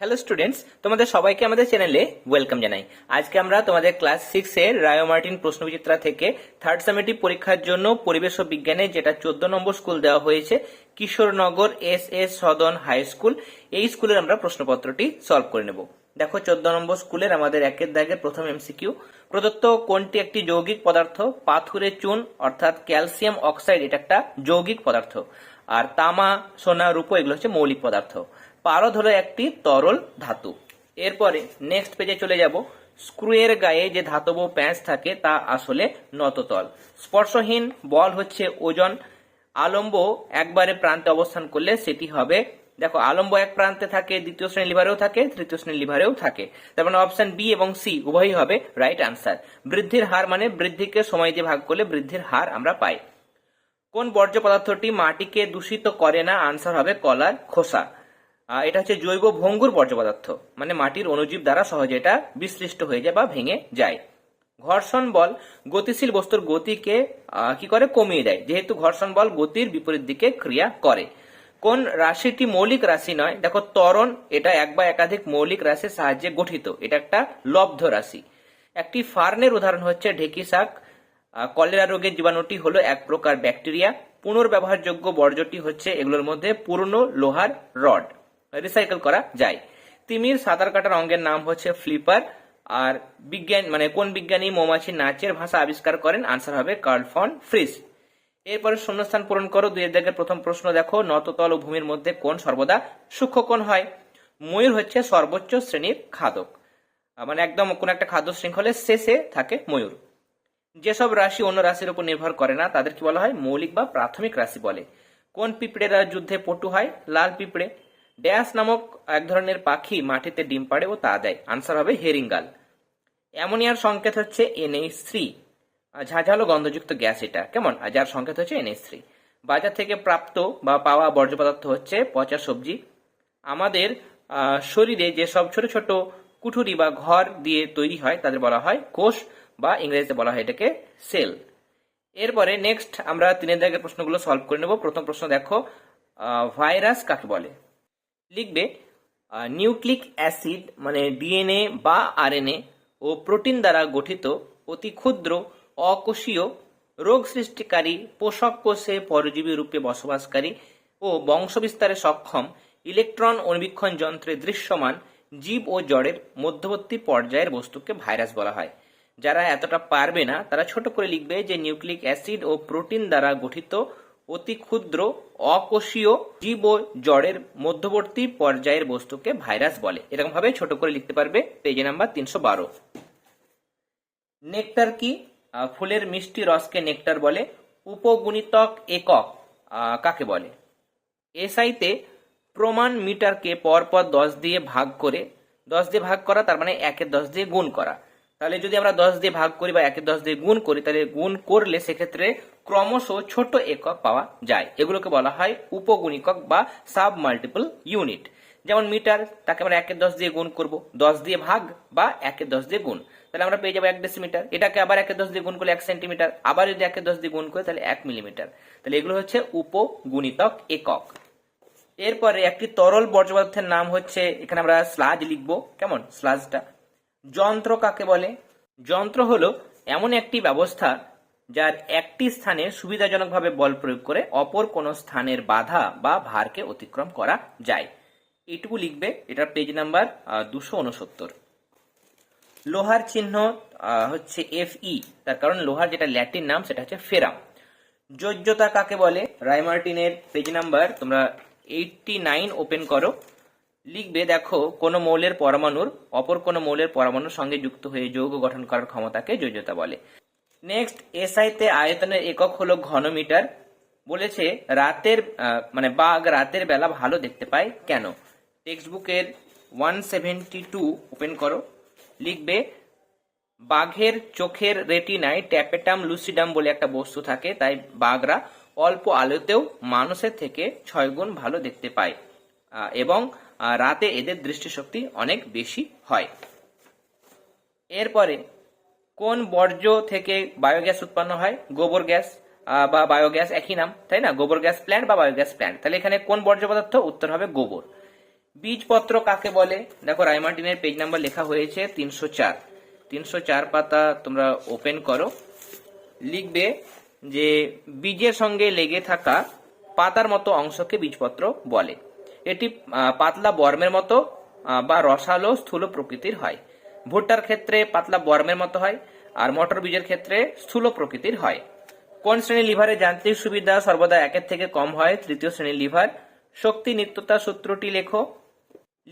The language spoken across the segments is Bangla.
হ্যালো স্টুডেন্টস তোমাদের সবাইকে আমাদের চ্যানেলে ওয়েলকাম জানাই। আজকে আমরা তোমাদের ক্লাস সিক্স এর রায়ো মার্টিন প্রশ্নবিচিত্রা থেকে থার্ড সামেটিভ পরীক্ষার জন্য পরিবেশ ও বিজ্ঞানে যেটা চোদ্দ নম্বর স্কুল দেওয়া হয়েছে, Kishorenagar S S Sadan high school এই স্কুলের আমরা প্রশ্নপত্রটি সলভ করে নেব। দেখো, চোদ্দ নম্বর স্কুলের আমাদের একের দাগের প্রথম এমসিকিউ প্রদত্ত কোনটি একটি যৌগিক পদার্থ? পাথুরে চুন, অর্থাৎ ক্যালসিয়াম অক্সাইড, এটা একটা যৌগিক পদার্থ। আর তামা, সোনা, রূপো, এগুলো হচ্ছে মৌলিক পদার্থ। পারদ হলো একটি তরল ধাতু। এরপরে নেক্সট পেজে চলে যাব। স্ক্রুয়ের গায়ে যে ধাতব প্যাঁচ থাকে তা আসলে নততল। স্পর্শহীন বল হচ্ছে ওজন। আলম্ব একবারে প্রান্তে অবস্থান করলে সেটি হবে, দেখো আলম্ব এক প্রান্তে থাকে, দ্বিতীয় শ্রেণি লিভারেও থাকে, তৃতীয় শ্রেণি লিভারেও থাকে। তার মানে অপশন বি এবং সি উভয়ই হবে রাইট আনসার বৃদ্ধির হার মানে বৃদ্ধিকে সময় দিয়ে ভাগ করলে বৃদ্ধির হার আমরা পাই। কোন বর্জ্য পদার্থটি মাটিকে দূষিত করে না? আনসার হবে কলার খোসা। এটা হচ্ছে জৈব ভঙ্গুর বর্জ্য পদার্থ মানে মাটির অণুজীব দ্বারা সহজে এটা বিশ্লিষ্ট হয়ে যায় বা ভেঙে যায়। ঘর্ষণ বল গতিশীল বস্তুর গতিকে কি করে? কমিয়ে দেয়। যেহেতু ঘর্ষণ বল গতির বিপরীত দিকে ক্রিয়া করে। কোন রাশিটি মৌলিক রাশি নয়, দেখো ত্বরণ এটা এক বা একাধিক মৌলিক রাশির সাহায্যে গঠিত। এটা একটা লব্ধ রাশি। একটি ফার্নের উদাহরণ হচ্ছে ঢেকি শাক। কলেরা রোগের জীবাণুটি হলো এক প্রকার ব্যাকটেরিয়া। পুনর্ব্যবহারযোগ্য বর্জ্যটি হচ্ছে এগুলোর মধ্যে পুরনো লোহার রড। রিসাইকেল করা যায়। তিমির সাঁতার কাটার অঙ্গের নাম হচ্ছে ফ্লিপার আর বিজ্ঞান মানে কোন বিজ্ঞানী মৌমাছি নাচের ভাষা আবিষ্কার করেন? আনসার হবে কার্ল ফন ফ্রিজ। এরপরে শূন্যস্থান পূরণ করো। দুই দাগের প্রথম প্রশ্ন দেখো, নততল ও ভূমির মধ্যে কোন সর্বদা সূক্ষ্মকোণ হয়? ময়ূর হচ্ছে সর্বোচ্চ শ্রেণির খাদক। মানে একদম কোন একটা খাদ্য শৃঙ্খলের শেষে থাকে ময়ূর। যেসব রাশি অন্য রাশির উপর নির্ভর করে না, তাদের কি বলা হয়? মৌলিক বা প্রাথমিক রাশি বলে। কোন পিঁপড়েরা যুদ্ধে পটু হয়? লাল পিঁপড়ে। ড্যাশ নামক এক ধরনের পাখি মাটিতে ডিম পাড়ে ও তা দেয়। আনসার হবে হেরিঙ্গাল। অ্যামোনিয়ার সংকেত হচ্ছে এনএইচ থ্রি। ঝাঁঝালো গন্ধযুক্ত গ্যাস এটা। কেমন? যার সংকেত হচ্ছে এনএইচ থ্রি। বাজার থেকে প্রাপ্ত বা পাওয়া বর্জ্য পদার্থ হচ্ছে পচা সবজি। আমাদের শরীরে যে সব ছোট ছোট কুঠুরি বা ঘর দিয়ে তৈরি হয়, তাদের বলা হয় কোষ বা ইংরেজিতে বলা হয় এটাকে সেল। এরপরে নেক্সট আমরা তিনের দাগের প্রশ্নগুলো সলভ করে নেব। প্রথম প্রশ্ন দেখো ভাইরাস কাকে বলে? লিখবে নিউক্লিক অ্যাসিড মানে ডিএনএ বা আরএনএ ও প্রোটিন দ্বারা গঠিত অতি ক্ষুদ্র, অকোষীয়, রোগ সৃষ্টিকারী, পোষক কোষে পরজীবী রূপে বসবাসকারী ও বংশবিস্তারে সক্ষম ইলেকট্রন অনুবীক্ষণ যন্ত্রে দৃশ্যমান জীব ও জড়ের মধ্যবর্তী পর্যায়ের বস্তুকে ভাইরাস বলা হয়। যারা এতটা পারবে না, তারা ছোট করে লিখবে যে নিউক্লিক অ্যাসিড ও প্রোটিন দ্বারা গঠিত অতি ক্ষুদ্র, অকোষীয় জীব ও জড়ের মধ্যবর্তী পর্যায়ের বস্তুকে ভাইরাস বলে। এরকম ভাবে ছোট করে লিখতে পারবে পেজ নাম্বার তিনশো বারো। নেকটার কি? ফুলের মিষ্টি রসকে নেকটার বলে। উপগুণিতক একক কাকে বলে? এসআইতে প্রমাণ মিটারকে পরপর দশ দিয়ে ভাগ করে, দশ দিয়ে ভাগ করা, তার মানে একের দশ দিয়ে গুণ করা। তাহলে যদি আমরা দশ দিয়ে ভাগ করি বা একের দশ দিয়ে গুণ করি, তাহলে গুণ করলে সেক্ষেত্রে ক্রমশ ছোট একক পাওয়া যায়। এগুলোকে বলা হয় উপগুণিকক বা সাব মাল্টিপল ইউনিট। যেমন মিটার, তাকে আমরা একের দশ দিয়ে গুণ করব। দশ দিয়ে ভাগ বা একে দশ দিয়ে গুণ। তাহলে আমরা পেয়ে যাব এক ডেসিমিটার এটাকে আবার একের দশ দিয়ে গুণ করলে এক সেন্টিমিটার আবার যদি একের দশ দিয়ে গুণ করি, তাহলে এক মিলিমিটার তাহলে এগুলো হচ্ছে উপগুণিতক একক। এরপরে একটি তরল বর্জ্য পদার্থের নাম হচ্ছে, এখানে আমরা স্লাজ লিখব। কেমন? স্লাজটা যন্ত্র কাকে বলে? যন্ত্র হলো এমন একটি ব্যবস্থা যার একটি স্থানে সুবিধাজনকভাবে বল প্রয়োগ করে অপর কোনো স্থানের বাধা বা ভারকে অতিক্রম করা যায়। এইটুকু লিখবে, এটার পেজ নাম্বার দুশো উনসত্তর লোহার চিহ্ন হচ্ছে এফ ই তার কারণ লোহার যেটা ল্যাটিন নাম, সেটা হচ্ছে ফেরাম। যোজ্যতা কাকে বলে? রায়মার্টিনের পেজ নাম্বার তোমরা এইটটি নাইন ওপেন করো। লিখবে, দেখো, কোনো মৌলের পরমাণুর, অপর কোনো মৌলের পরমাণুর সঙ্গে যুক্ত হয়ে যৌগ গঠন করার ক্ষমতাকে যোজ্যতা বলে। নেক্সট এসআইতে আয়তনের একক হলো ঘনমিটার। বলেছে, রাতের মানে বাঘ রাতের বেলা ভালো দেখতে পায়। কেন? টেক্সট বুকের ওয়ান সেভেন্টি টু ওপেন করো। লিখবে, বাঘের চোখের রেটিনায় ট্যাপেটাম লুসিডাম বলে একটা বস্তু থাকে। তাই বাঘরা অল্প আলোতেও মানুষের থেকে ছয় গুণ ভালো দেখতে পায়। এবং রাতে এদের দৃষ্টিশক্তি অনেক বেশি হয়। এরপরে, কোন বর্জ্য থেকে বায়োগ্যাস উৎপন্ন হয়? গোবর গ্যাস বা বায়োগ্যাস একই নাম, তাই না? গোবর গ্যাস প্ল্যান্ট বা বায়োগ্যাস প্ল্যান্ট তাহলে এখানে কোন বর্জ্য পদার্থ? উত্তর হবে গোবর। বীজপত্র কাকে বলে? দেখো, রায়মার্টিনের পেজ নাম্বার লেখা হয়েছে তিনশো চার। তিনশো চার পাতা তোমরা ওপেন করো। লিখবে যে, বীজের সঙ্গে লেগে থাকা পাতার মতো অংশকে বীজপত্র বলে। এটি পাতলা বর্মের মতো বা রসালো স্থূল প্রকৃতির হয়। ভুট্টার ক্ষেত্রে পাতলা বর্মের মতো হয়, আর মটর বীজের ক্ষেত্রে স্থূল প্রকৃতির হয়। কোন শ্রেণির লিভারে যান্ত্রিক সুবিধা সর্বদা একের থেকে কম হয়? তৃতীয় শ্রেণির লিভার। শক্তি নিত্যতা সূত্রটি লেখো।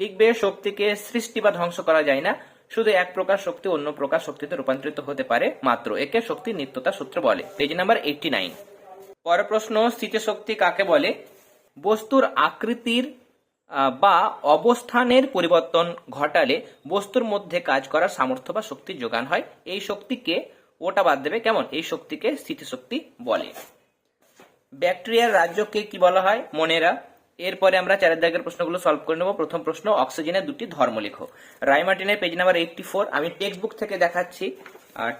লিখবে, শক্তিকে সৃষ্টি বা ধ্বংস করা যায় না। শুধু এক প্রকার শক্তি অন্য প্রকার শক্তিতে রূপান্তরিত হতে পারে, মাত্র একে শক্তি নিত্যতা সূত্র বলে। Page number eighty nine. পরের প্রশ্ন, স্থিতিশক্তি কাকে বলে? বস্তুর আকৃতির বা অবস্থানের পরিবর্তন ঘটালে বস্তুর মধ্যে কাজ করার সামর্থ্য বা শক্তির যোগান হয়। এই শক্তিকে ওটা বাদ দেবে কেমন? এই শক্তিকে স্থিতিশক্তি বলে। ব্যাকটেরিয়ার রাজ্যকে কি বলা হয়? মনেরা। এরপরে আমরা চারের দাগের প্রশ্নগুলো সলভ করে নেব। প্রথম প্রশ্ন, অক্সিজেনের দুটি ধর্ম লেখো রাইমার্টিনের পেজ নাম্বার এইটটি ফোর আমি টেক্সট বুক থেকে দেখাচ্ছি।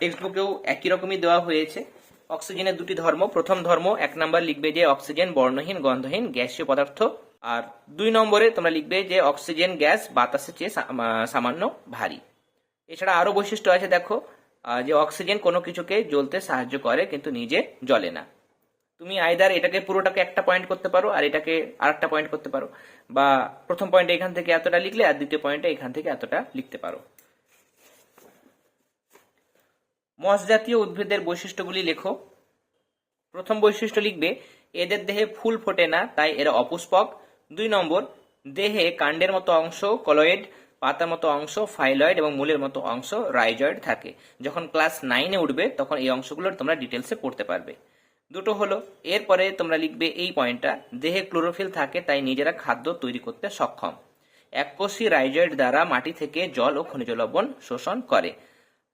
টেক্সট বুকেও একই রকমই দেওয়া হয়েছে। অক্সিজেনের দুটি ধর্ম, প্রথম ধর্ম, এক নাম্বার লিখবে যে অক্সিজেন বর্ণহীন, গন্ধহীন, গ্যাসীয় পদার্থ আর দুই নম্বরে তোমরা লিখবে যে অক্সিজেন, গ্যাস, বাতাসের চেয়ে সামান্য ভারী। এছাড়া আরও বৈশিষ্ট্য আছে, দেখো যে অক্সিজেন কোনো কিছুকে জ্বলতে সাহায্য করে, কিন্তু নিজে জ্বলে না। তুমি আইদার এটাকে পুরোটাকে একটা পয়েন্ট করতে পারো, আর এটাকে আরেকটা পয়েন্ট করতে পারো, বা প্রথম পয়েন্টে এখান থেকে এতটা লিখলে, আর দ্বিতীয় পয়েন্টে এখান থেকে এতটা লিখতে পারো। মস জাতীয় উদ্ভিদের বৈশিষ্ট্যগুলি লেখো। প্রথম বৈশিষ্ট্য লিখবে, এদের দেহে ফুল ফোটে না, তাই এরা অপুষ্পক। দুই নম্বর, দেহে কাণ্ডের মতো অংশ কলয়েড, পাতার মতো অংশ ফাইলয়েড এবং মূলের মতো অংশ রাইজয়েড থাকে। যখন ক্লাস নাইনে উঠবে, তখন এই অংশগুলোর তোমরা ডিটেলসে পড়তে পারবে। দুটো হলো, এরপরে তোমরা লিখবে এই পয়েন্টটা, দেহে ক্লোরোফিল থাকে, তাই নিজেরা খাদ্য তৈরি করতে সক্ষম। এককোষী রাইজয়েড দ্বারা মাটি থেকে জল ও খনিজ লবণ শোষণ করে।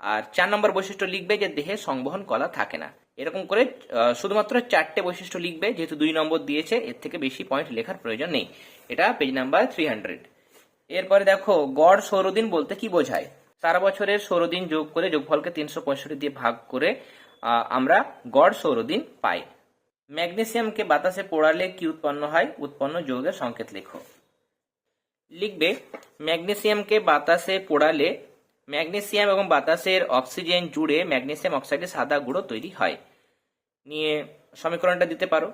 আর চার নম্বর বৈশিষ্ট্য লিখবে যে দেহে সংবহন কলা থাকে না। এরকম করে শুধুমাত্র চারটে বৈশিষ্ট্য লিখবে, যেহেতু দুই নম্বর দিয়েছে, এর থেকে বেশি পয়েন্ট লেখার প্রয়োজন নেই। এটা পেজ নাম্বার থ্রি হান্ড্রেড এরপরে দেখো, গড় সৌরদিন বলতে কি বোঝায়? সারা বছরের সৌরদিন যোগ করে যোগফলকে তিনশো পঁয়ষট্টি দিয়ে ভাগ করে আমরা গড় সৌরদিন পাই। ম্যাগনেসিয়ামকে বাতাসে পোড়ালে কি উৎপন্ন হয়? উৎপন্ন যৌগের সংকেত লেখো। লিখবে, ম্যাগনেসিয়ামকে বাতাসে পোড়ালে ম্যাগনেসিয়াম এবং বাতাসের অক্সিজেন জুড়ে ম্যাগনেসিয়াম অক্সাইডের সাদা গুঁড়ো তৈরি হয়। নিয়ে সমীকরণটা দিতে পারো,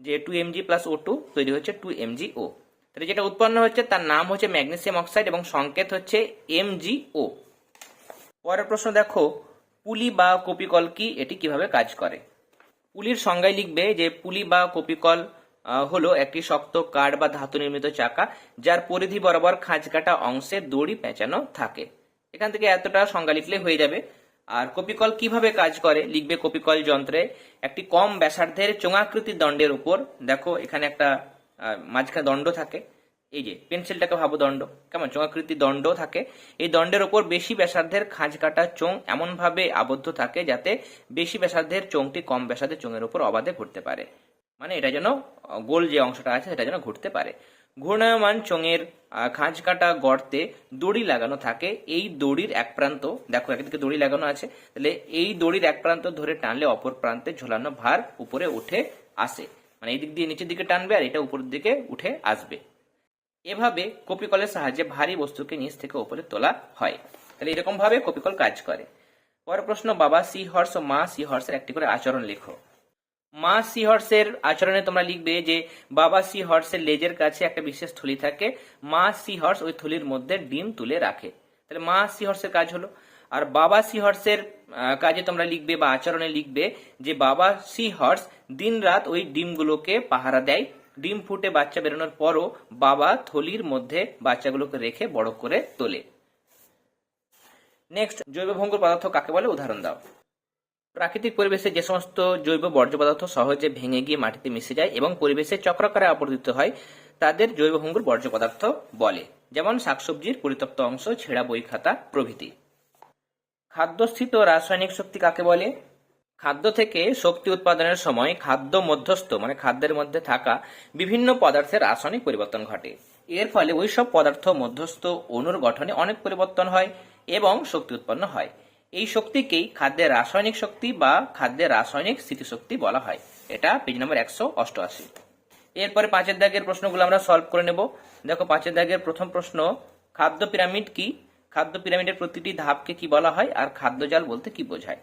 যে two MG plus O two তৈরি হচ্ছে টু এমজি ও তাহলে যেটা উৎপন্ন হচ্ছে, তার নাম হচ্ছে ম্যাগনেসিয়াম অক্সাইড এবং সংকেত হচ্ছে এমজি ও পরের প্রশ্ন দেখো, পুলি বা কপিকল কি? এটি কীভাবে কাজ করে? পুলির সংজ্ঞায় লিখবে যে পুলি বা কপিকল হলো একটি শক্ত কাঠ বা ধাতু নির্মিত চাকা, যার পরিধি বরাবর খাঁজ কাটা অংশে দড়ি পেঁচানো থাকে। এখান থেকে এতটা সংজ্ঞা লিখলে হয়ে যাবে। আর কপিকল কীভাবে কাজ করে? লিখবে কপিকল যন্ত্রে। একটি কম ব্যাসার্ধের চোঙাকৃতির দণ্ডের উপর। দেখো, এখানে একটা মাঝখানে দণ্ড থাকে। এই যে, পেন্সিলটাকে ভাবো দণ্ড। কেমন? চোঙাকৃতি দণ্ড থাকে। এই দণ্ডের ওপর বেশি ব্যাসার্ধের খাঁজ কাটা চোং এমনভাবে আবদ্ধ থাকে যাতে বেশি ব্যাসার্ধের চোংটি কম ব্যাসার্ধের চোঙের উপর অবাধে ঘুরতে পারে। মানে এটা যেন, গোল যে অংশটা আছে, সেটা যেন ঘুরতে পারে। ঘূর্ণায়মান চোঙের খাঁজ কাটা গর্তে দড়ি লাগানো থাকে। এই দড়ির এক প্রান্ত, দেখো একদিকে দড়ি লাগানো আছে, তাহলে এই দড়ির এক প্রান্ত ধরে টানলে অপর প্রান্তে ঝোলানো ভার উপরে উঠে আসে। মানে এই দিক দিয়ে নিচের দিকে টানবে আর এটা উপরের দিকে উঠে আসবে। এভাবে কপিকলের সাহায্যে ভারী বস্তুকে নিচ থেকে উপরে তোলা হয়। তাহলে এরকম ভাবে কপিকল কাজ করে। পরের প্রশ্ন, বাবা, সি হর্স ও মা, সি হর্সের একটি করে আচরণ লেখো। মা সি হর্সের আচরণে তোমরা লিখবে যে, বাবা সি হর্সের লেজের কাছে একটা বিশেষ থলি থাকে। মা সি হর্স ওই থলির মধ্যে ডিম তুলে রাখে। তাহলে মা সি হর্সের কাজ হলো। আর বাবা সি হর্সের কাজে তোমরা লিখবে বা আচরণে লিখবে যে, বাবা সি হর্স দিন রাত ওই ডিমগুলোকে পাহারা দেয়। ডিম ফুটে বাচ্চা বেরোনোর পরও বাবা থলির মধ্যে বাচ্চাগুলোকে রেখে বড় করে তোলে। নেক্সট জৈব ভঙ্গুর পদার্থ কাকে বলে? উদাহরণ দাও। প্রাকৃতিক পরিবেশে যে সমস্ত জৈব বর্জ্য পদার্থ সহজে ভেঙে গিয়ে মাটিতে মিশে যায় এবং পরিবেশে চক্রাকারে আবর্তিত হয়, তাদের জৈব ভঙ্গুর বর্জ্য পদার্থ বলে। যেমন শাকসবজির পরিত্যক্ত অংশ, ছেঁড়া বই খাতা প্রভৃতি। খাদ্যস্থিত রাসায়নিক শক্তি কাকে বলে? খাদ্য থেকে শক্তি উৎপাদনের সময় খাদ্য মধ্যস্থ মানে খাদ্যের মধ্যে থাকা বিভিন্ন পদার্থের রাসায়নিক পরিবর্তন ঘটে। এর ফলে ওই সব পদার্থ মধ্যস্থ অণুর গঠনে অনেক পরিবর্তন হয় এবং শক্তি উৎপন্ন হয়। এই শক্তিকেই খাদ্যের রাসায়নিক শক্তি বা খাদ্যের রাসায়নিক স্থিতিশক্তি বলা হয়। এটা পেজ নম্বর একশো অষ্টআশি। এরপরে পাঁচের দাগের প্রশ্নগুলো আমরা সলভ করে নেব। দেখো পাঁচের দাগের প্রথম প্রশ্ন, খাদ্য পিরামিড কি? খাদ্য পিরামিডের প্রতিটি ধাপকে কি বলা হয় আর খাদ্যজাল বলতে কি বোঝায়?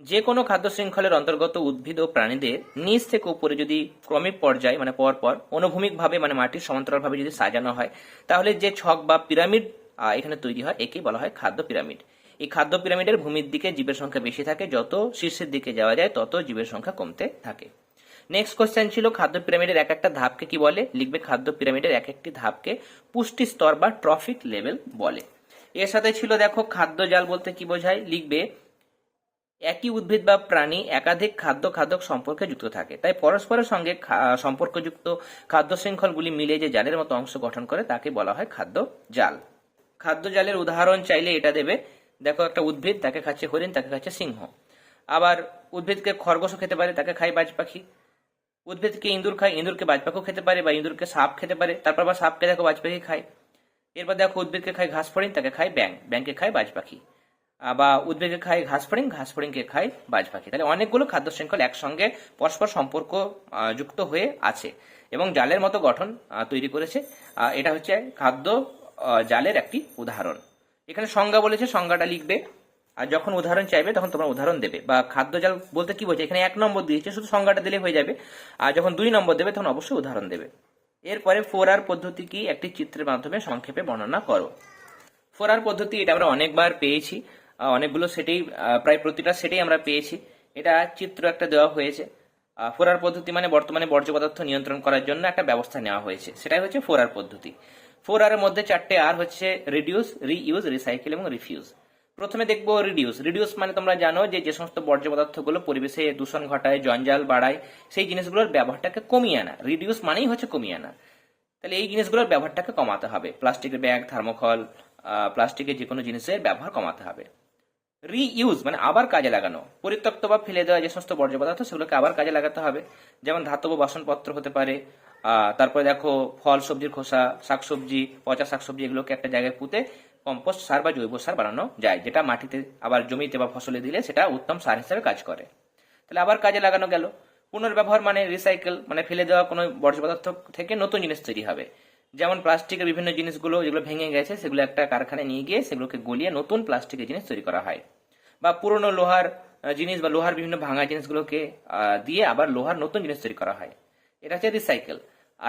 যে কোনো খাদ্য শৃঙ্খলের অন্তর্গত উদ্ভিদ ও প্রাণীদের নিচ থেকে উপরে যদি ক্রমিক পর্যায়ে মানে পর পর, অনুভূমিকভাবে মানে মাটির সমান্তরালভাবে যদি সাজানো হয়, তাহলে যে ছক বা পিরামিড এখানে তৈরি হয়, একে বলা হয় খাদ্য পিরামিড। এই খাদ্য পিরামিডের ভূমির দিকে জীবের সংখ্যা বেশি থাকে, যত শীর্ষের দিকে যাওয়া যায়, তত জীবের সংখ্যা কমতে থাকে। নেক্সট কোশ্চেন ছিল, খাদ্য পিরামিডের এক একটা ধাপকে কি বলে? লিখবে, খাদ্য পিরামিডের এক একটি ধাপকে পুষ্টি স্তর বা ট্রফিক লেভেল বলে। এর সাথে ছিল, দেখো, খাদ্য জাল বলতে কি বোঝায়? লিখবে, একই উদ্ভিদ বা প্রাণী একাধিক খাদ্য খাদক সম্পর্কে যুক্ত থাকে। তাই পরস্পরের সঙ্গে সম্পর্কযুক্ত খাদ্য শৃঙ্খলগুলি মিলে যে জালের মতো অংশ গঠন করে, তাকে বলা হয় খাদ্য জাল। খাদ্য জালের উদাহরণ চাইলে এটা দেবে দেখো একটা উদ্ভিদ, তাকে খাচ্ছে হরিণ, তাকে খাচ্ছে সিংহ। আবার উদ্ভিদকে খরগোশও খেতে পারে, তাকে খায় বাজ পাখি। উদ্ভিদকে ইঁদুর খায়, ইঁদুরকে বাজ পাখিও খেতে পারে বা ইঁদুরকে সাপ খেতে পারে, তারপর আবার সাপকে দেখো বাজ পাখি খায়। এরপর দেখো উদ্ভিদকে খায় ঘাস ফড়িং, তাকে খায় ব্যাং ব্যাংকে খায় বাজ পাখি। বা উদ্ভিদকে খায় ঘাস ফড়িং, ঘাস ফড়িংকে খায় বাজ পাখি। তাহলে অনেকগুলো খাদ্য শৃঙ্খল একসঙ্গে পরস্পর সম্পর্ক যুক্ত হয়ে আছে এবং জালের মতো গঠন তৈরি করেছে। এটা হচ্ছে খাদ্য জালের একটি উদাহরণ। এখানে সংজ্ঞা বলেছে, সংজ্ঞাটা লিখবে। আর যখন উদাহরণ চাইবে, তখন তোমরা উদাহরণ দেবে। বা খাদ্য জাল বলতে কি বলছে? এখানে এক নম্বর দিয়েছে, শুধু সংজ্ঞাটা দিলে হয়ে যাবে। আর যখন দুই নম্বর দেবে, তখন অবশ্যই উদাহরণ দেবে। এরপরে ফোর আর পদ্ধতি কি? একটি চিত্রের মাধ্যমে সংক্ষেপে বর্ণনা করো। ফোর আর পদ্ধতি, এটা আমরা অনেকবার পেয়েছি। অনেকগুলো সেটেই প্রায় প্রতিটা সেটেই আমরা পেয়েছি। এটা চিত্র একটা দেওয়া হয়েছে। ফোরার পদ্ধতি মানে বর্তমানে বর্জ্য পদার্থ নিয়ন্ত্রণ করার জন্য একটা ব্যবস্থা নেওয়া হয়েছে। সেটাই হচ্ছে ফোরার পদ্ধতি। ফোর আর এর মধ্যে চারটে আর হচ্ছে রিডিউস রিইউজ রিসাইকেল এবং রিফিউজ প্রথমে দেখব রিডিউস রিডিউস মানে তোমরা জানো যে যে সমস্ত বর্জ্য পদার্থগুলো পরিবেশে দূষণ ঘটায়, জঞ্জাল বাড়ায়, সেই জিনিসগুলোর ব্যবহারটাকে কমিয়ে আনা। রিডিউস মানেই হচ্ছে কমিয়ে আনা। তাহলে এই জিনিসগুলোর ব্যবহারটাকে কমাতে হবে। প্লাস্টিকের ব্যাগ থার্মোকল প্লাস্টিকের যে কোনো জিনিসের ব্যবহার কমাতে হবে। রিইউজ মানে আবার কাজে লাগানো। পরিত্যক্ত বা ফেলে দেওয়া যে সমস্ত বর্জ্য পদার্থ, সেগুলোকে আবার কাজে লাগাতে হবে। যেমন ধাতব বাসনপত্র হতে পারে তারপরে দেখো ফল সবজির খোসা, শাকসবজি, পচা শাকসবজি এগুলোকে একটা জায়গায় পুঁতে কম্পোস্ট সার বা জৈব সার বানানো যায়, যেটা মাটিতে আবার জমিতে বা ফসলে দিলে সেটা উত্তম সার হিসেবে কাজ করে। তাহলে আবার কাজে লাগানো গেল। পুনর্ব্যবহার মানে রিসাইকেল মানে ফেলে দেওয়া কোনো বর্জ্য পদার্থ থেকে নতুন জিনিস তৈরি হবে। যেমন প্লাস্টিকের বিভিন্ন জিনিসগুলো যেগুলো ভেঙে গেছে, সেগুলো একটা কারখানায় নিয়ে গিয়ে সেগুলোকে গলিয়ে নতুন প্লাস্টিকের জিনিস তৈরি করা হয়। বা পুরনো লোহার জিনিস বা লোহার বিভিন্ন ভাঙা জিনিসগুলোকে দিয়ে আবার লোহার নতুন জিনিস তৈরি করা হয়। এটা হচ্ছে রিসাইকেল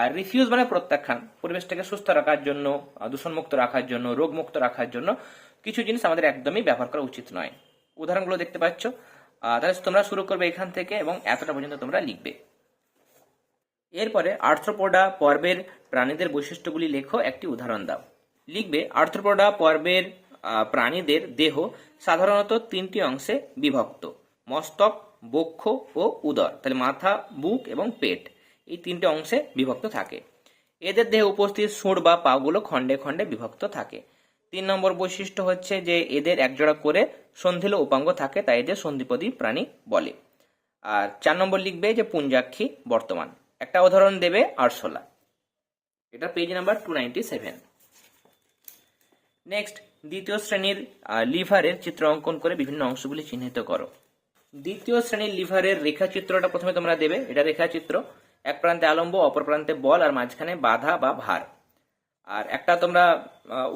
আর রিফিউজ মানে প্রত্যাখ্যান। পরিবেশটাকে সুস্থ রাখার জন্য দূষণমুক্ত রাখার জন্য, রোগমুক্ত রাখার জন্য কিছু জিনিস আমাদের একদমই ব্যবহার করা উচিত নয়। উদাহরণগুলো দেখতে পাচ্ছ। তাহলে তোমরা শুরু করবে এখান থেকে এবং এতটা পর্যন্ত তোমরা লিখবে। এরপরে আর্থ্রোপোডা পর্বের প্রাণীদের বৈশিষ্ট্যগুলি লেখো, একটি উদাহরণ দাও। লিখবে, আর্থ্রোপোডা পর্বের প্রাণীদের দেহ সাধারণত তিনটি অংশে বিভক্ত। মস্তক, বক্ষ ও উদর। তাহলে মাথা, বুক এবং পেট। এই তিনটে অংশে বিভক্ত থাকে। এদের দেহে উপস্থিত সুঁড় বা পাগুলো খণ্ডে খণ্ডে বিভক্ত থাকে। তিন নম্বর বৈশিষ্ট্য হচ্ছে যে এদের একজোড়া করে সন্ধিল উপাঙ্গ থাকে, তাই এদের সন্ধিপদী প্রাণী বলে। আর চার নম্বর লিখবে যে পুঞ্জাক্ষী বর্তমান। একটা উদাহরণ দেবে আরশোলা। এটা page number two ninety seven next দ্বিতীয় শ্রেণির লিভারের চিত্র অঙ্কন করে বিভিন্ন অংশগুলি চিহ্নিত করো। দ্বিতীয় শ্রেণির লিভারের রেখাচিত্রটা প্রথমে তোমরা দেবে। এটা রেখাচিত্র। এক প্রান্তে আলম্ব, অপর প্রান্তে বল আর মাঝখানে বাধা বা ভার। আর একটা তোমরা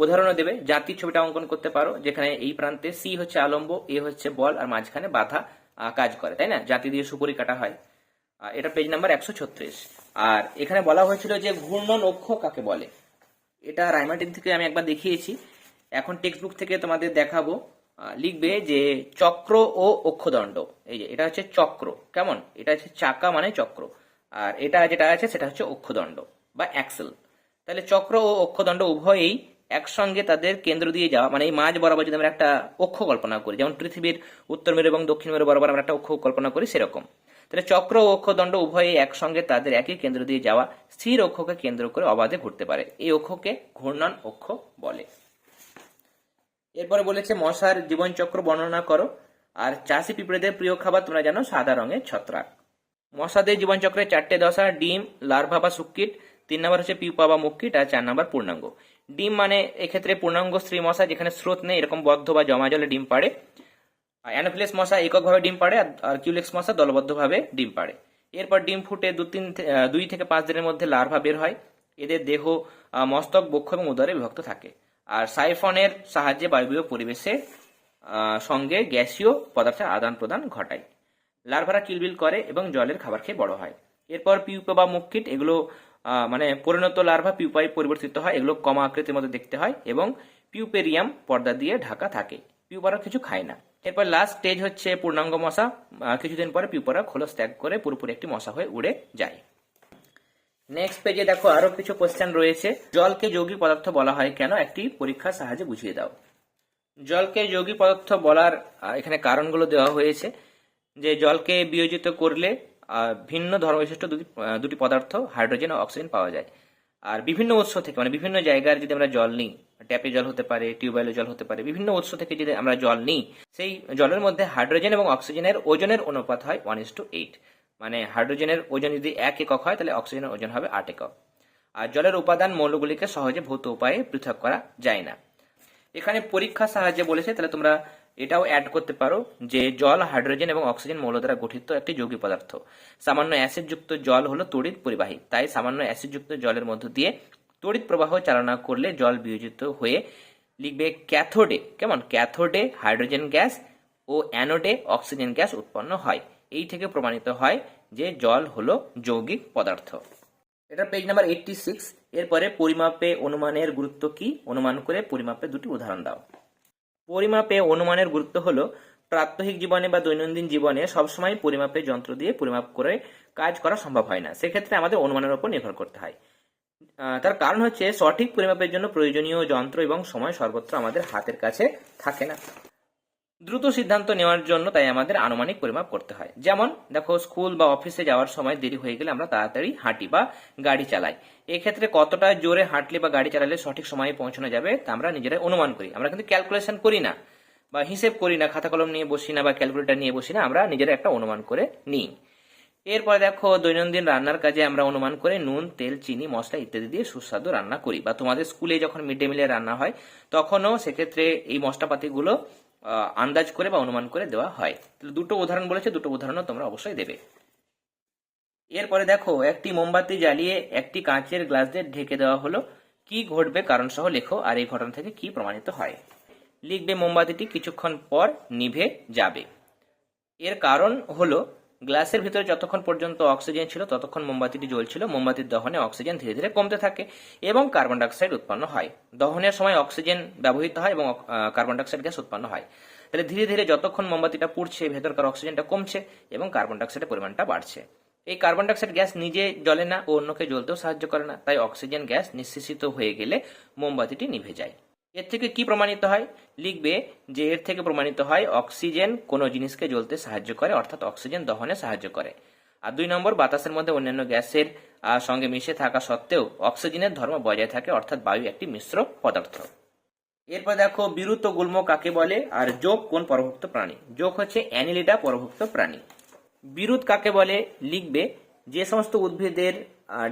উদাহরণও দেবে জাতি ছবিটা অঙ্কন করতে পারো, যেখানে এই প্রান্তে সি হচ্ছে আলম্ব এ হচ্ছে বল আর মাঝখানে বাধা কাজ করে, তাই না? জাতি দিয়ে সুপরি কাটা হয়। এটা পেজ নাম্বার একশো ছত্রিশ। আর এখানে বলা হয়েছিল যে ঘূর্ণন অক্ষ কাকে বলে? এটা রাইমার্টিন থেকে আমি একবার দেখিয়েছি। এখন টেক্সট বুক থেকে তোমাদের দেখাবো। লিখবে যে চক্র ও অক্ষদণ্ড। এই যে, এটা হচ্ছে চক্র, কেমন? এটা হচ্ছে চাকা মানে চক্র। আর এটা যেটা আছে সেটা হচ্ছে অক্ষদণ্ড বা অ্যাক্সেল। তাহলে চক্র ও অক্ষদণ্ড উভয়েই একসঙ্গে তাদের কেন্দ্র দিয়ে যাওয়া মানে এই মাঝ বরাবর যদি আমরা একটা অক্ষ কল্পনা করি, যেমন পৃথিবীর উত্তর মেরু এবং দক্ষিণ মেরু বরাবর আমরা একটা অক্ষ কল্পনা করি সেরকম। তাহলে চক্র ও অক্ষদণ্ড উভয়ে একসঙ্গে তাদের একই কেন্দ্র দিয়ে যাওয়া স্থির অক্ষকে কেন্দ্র করে অবাধে ঘুরতে পারে। এই অক্ষকে ঘূর্ণন অক্ষ বলে। এরপরে বলেছে, মশার জীবনচক্র বর্ণনা করো। আর চাষি পিঁপড়েদের প্রিয় খাবার তোমরা জানো সাদা রঙের ছত্রাক। মশাদের জীবনচক্রে চারটে দশা ডিম লার্ভা বা সুকিট তিন নম্বর হচ্ছে পিউপা বা মুক্কিট আর চার নম্বর পূর্ণাঙ্গ। ডিম মানে এক্ষেত্রে পূর্ণাঙ্গ স্ত্রী মশা যেখানে স্রোত নেই এরকম বদ্ধ বা জমা জলে ডিম পাড়ে। অ্যানোফিলেস মশা এককভাবে ডিম পাড়ে আর- কিউলেক্স মশা দলবদ্ধভাবে ডিম পাড়ে। এরপর ডিম ফুটে দু তিন দুই থেকে পাঁচ দিনের মধ্যে লার্ভা বের হয়। এদের দেহ মস্তক বক্ষ এবং উদরে বিভক্ত থাকে। আর সাইফনের সাহায্যে বায়বীয় পরিবেশের আহ, সঙ্গে গ্যাসীয় পদার্থের আদান প্রদান ঘটায়। লার্ভারা কিলবিল করে এবং জলের খাবার খেয়ে বড় হয়। এরপর পিউপা বা মুক্কিট এগুলো মানে পরিণত লার্ভা পিউপায় পরিবর্তিত হয়, এগুলো কমা আকৃতির মধ্যে দেখতে হয় এবং পিউপেরিয়াম পর্দা দিয়ে ঢাকা থাকে। পিউপারা কিছু খায় না। এরপর লাস্ট স্টেজ হচ্ছে পূর্ণাঙ্গ মশা। কিছুদিন পরে পিউপারা খোলস ত্যাগ করে পুরোপুরি একটি মশা হয়ে উড়ে যায়। নেক্সট পেজে দেখো আরও কিছু কোশ্চেন রয়েছে। জলকে যৌগিক পদার্থ বলা হয় কেন? একটি পরীক্ষার সাহায্যে বুঝিয়ে দাও। জলকে যৌগিক পদার্থ বলার এখানে কারণগুলো দেওয়া হয়েছে। যে জলকে বিয়োজিত করলে ভিন্ন ধর্মবিশিষ্ট দুটি দুটি পদার্থ, হাইড্রোজেন ও অক্সিজেন পাওয়া যায়। আর বিভিন্ন উৎস থেকে মানে বিভিন্ন জায়গার যদি আমরা জল নিই, ট্যাপে জল হতে পারে টিউবওয়েলের জল হতে পারে, বিভিন্ন উৎস থেকে যদি আমরা জল নিই, সেই জলের মধ্যে হাইড্রোজেন এবং অক্সিজেনের ওজনের অনুপাত হয় ওয়ান ইস টু এইট মানে হাইড্রোজেনের ওজন যদি এক একক হয়, তাহলে অক্সিজেনের ওজন হবে আট একক। আর জলের উপাদান মৌলগুলিকে সহজে ভৌত উপায়ে পৃথক করা যায় না। এখানে পরীক্ষার সাহায্যে বলেছে, তাহলে তোমরা এটাও অ্যাড করতে পারো যে জল হাইড্রোজেন এবং অক্সিজেন মৌল দ্বারা গঠিত একটি যৌগিক পদার্থ। সামান্য অ্যাসিডযুক্ত জল হলো তড়িৎ পরিবাহী, তাই সামান্য অ্যাসিডযুক্ত জলের মধ্য দিয়ে তড়িৎ প্রবাহ চালনা করলে জল বিয়োজিত হয়ে লিখবে ক্যাথোডে কেমন? ক্যাথোডে হাইড্রোজেন গ্যাস ও অ্যানোডে অক্সিজেন গ্যাস উৎপন্ন হয়। এই থেকে প্রমাণিত হয় যে জল হলো যৌগিক পদার্থ। এটা পেজ নাম্বার এইটটি সিক্স এরপরে পরিমাপে অনুমানের গুরুত্ব কি? অনুমান করে পরিমাপে দুটি উদাহরণ দাও। পরিমাপে অনুমানের গুরুত্ব হলো, প্রাত্যহিক জীবনে বা দৈনন্দিন জীবনে সবসময় পরিমাপের যন্ত্র দিয়ে পরিমাপ করে কাজ করা সম্ভব হয় না। সেক্ষেত্রে আমাদের অনুমানের উপর নির্ভর করতে হয়। তার কারণ হচ্ছে সঠিক পরিমাপের জন্য প্রয়োজনীয় যন্ত্র এবং সময় সর্বত্র আমাদের হাতের কাছে থাকে না। দ্রুত সিদ্ধান্ত নেওয়ার জন্য তাই আমাদের আনুমানিক পরিমাপ করতে হয়। যেমন, দেখো, স্কুল বা অফিসে যাওয়ার সময় দেরি হয়ে গেলে আমরা তাড়াতাড়ি হাঁটি বা গাড়ি চালাই। এক্ষেত্রে কতটা জোরে হাঁটলে বা গাড়ি চালালে সঠিক সময়ে পৌঁছানো যাবে তা আমরা নিজেরাই অনুমান করি। আমরা কিন্তু ক্যালকুলেশন করি না বা হিসেব করি না, খাতা কলম নিয়ে বসি না বা ক্যালকুলেটর নিয়ে বসি না, আমরা নিজেরা একটা অনুমান করে নিই। এরপরে দেখো, দৈনন্দিন রান্নার কাজে আমরা অনুমান করে নুন, তেল, চিনি, মশলা ইত্যাদি দিয়ে সুস্বাদু রান্না করি বা তোমাদের স্কুলে যখন মিড ডে মিলে রান্না হয়, তখনও সেক্ষেত্রে এই মশলাপাতিগুলো আন্দাজ করে বা অনুমান করে দেওয়া হয়। তাহলে দুটো উদাহরণ বলেছে, দুটো উদাহরণও তোমরা অবশ্যই দেবে। এরপরে দেখো, একটি মোমবাতি জ্বালিয়ে একটি কাঁচের গ্লাস দিয়ে ঢেকে দেওয়া হলো। কি ঘটবে কারণ সহ লেখো, আর এই ঘটনা থেকে কি প্রমাণিত হয়। লিখবে, মোমবাতিটি কিছুক্ষণ পর নিভে যাবে। এর কারণ হলো গ্লাসের ভিতরে যতক্ষণ পর্যন্ত অক্সিজেন ছিল, ততক্ষণ মোমবাতিটি জ্বলছিল। মোমবাতির দহনে অক্সিজেন ধীরে ধীরে কমতে থাকে এবং কার্বন ডাইঅক্সাইড উৎপন্ন হয়। দহনের সময় অক্সিজেন ব্যবহৃত হয় এবং কার্বন ডাইঅক্সাইড গ্যাস উৎপন্ন হয়। তাহলে ধীরে ধীরে যতক্ষণ মোমবাতিটা পুড়ছে, ভেতরকার অক্সিজেনটা কমছে এবং কার্বন ডাইঅক্সাইডের পরিমাণটা বাড়ছে। এই কার্বন ডাইঅক্সাইড গ্যাস নিজে জ্বলে না ও অন্যকে জ্বলতেও সাহায্য করে না। তাই অক্সিজেন গ্যাস নিঃশেষিত হয়ে গেলে মোমবাতিটি নিভে যায়। এর থেকে কি প্রমাণিত হয়? লিখবে যে এর থেকে প্রমাণিত হয় অক্সিজেন কোনো জিনিসকে জ্বলতে সাহায্য করে, অর্থাৎ অক্সিজেন দহনে সাহায্য করে। আর দুই নম্বর, বাতাসের মধ্যে অন্যান্য গ্যাসের সঙ্গে মিশে থাকা সত্ত্বেও অক্সিজেনের ধর্ম বজায় থাকে, অর্থাৎ বায়ু একটি মিশ্র পদার্থ। এরপর দেখো, বিরুত গুল্ম কাকে বলে? আর যোগ কোন পরভুক্ত প্রাণী? যোগ হচ্ছে অ্যানিলিডা পরভুক্ত প্রাণী। বিরুৎ কাকে বলে? লিখবে যে সমস্ত উদ্ভিদের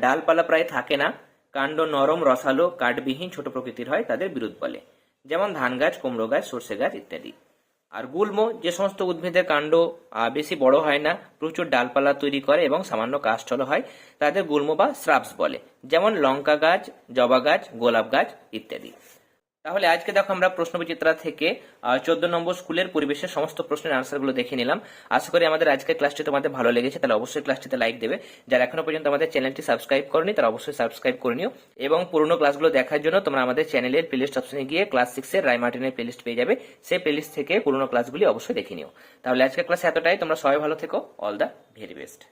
ডালপালা প্রায় থাকে না কাণ্ড নরম, রসালো, কাঠবিহীন, ছোট প্রকৃতির হয় তাদের বিরোধ বলে। যেমন ধান গাছ, কুমড়ো গাছ, সর্ষে গাছ ইত্যাদি। আর গুল্ম, যে সমস্ত উদ্ভিদের কাণ্ড বেশি বড় হয় না, প্রচুর ডালপালা তৈরি করে এবং সামান্য কাষ্ঠল হয়, তাদের গুল্ম বা শ্রাবস বলে। যেমন লঙ্কা গাছ, জবা গাছ, গোলাপ গাছ ইত্যাদি। তাহলে আজকে দেখো আমরা প্রশ্নবিচিত্রা থেকে চোদ্দ নম্বর স্কুলের পরিবেশের সমস্ত প্রশ্নের আনসারগুলো দেখে নিলাম। আশা করি আমাদের আজকের ক্লাসটি তোমাদের ভালো লেগেছে, তাহলে অবশ্যই ক্লাসটিতে লাইক দেবে। যারা এখনও পর্যন্ত আমাদের চ্যানেলটি সাবস্ক্রাইব করনি, তারা অবশ্যই সাবস্ক্রাইব করে নিও। এবং পুরনো ক্লাসগুলো দেখার জন্য তোমরা আমাদের চ্যানেলের প্লেলিস্ট অপশনে গিয়ে ক্লাস সিক্সের রায়মার্টিনের প্লেলিস্ট পেয়ে যাবে। সেই প্লেলিস্ট থেকে পুরনো ক্লাসগুলি অবশ্যই দেখে নিও। তাহলে আজকের ক্লাস এতটাই, তোমরা সবাই ভালো থেকো। All the very best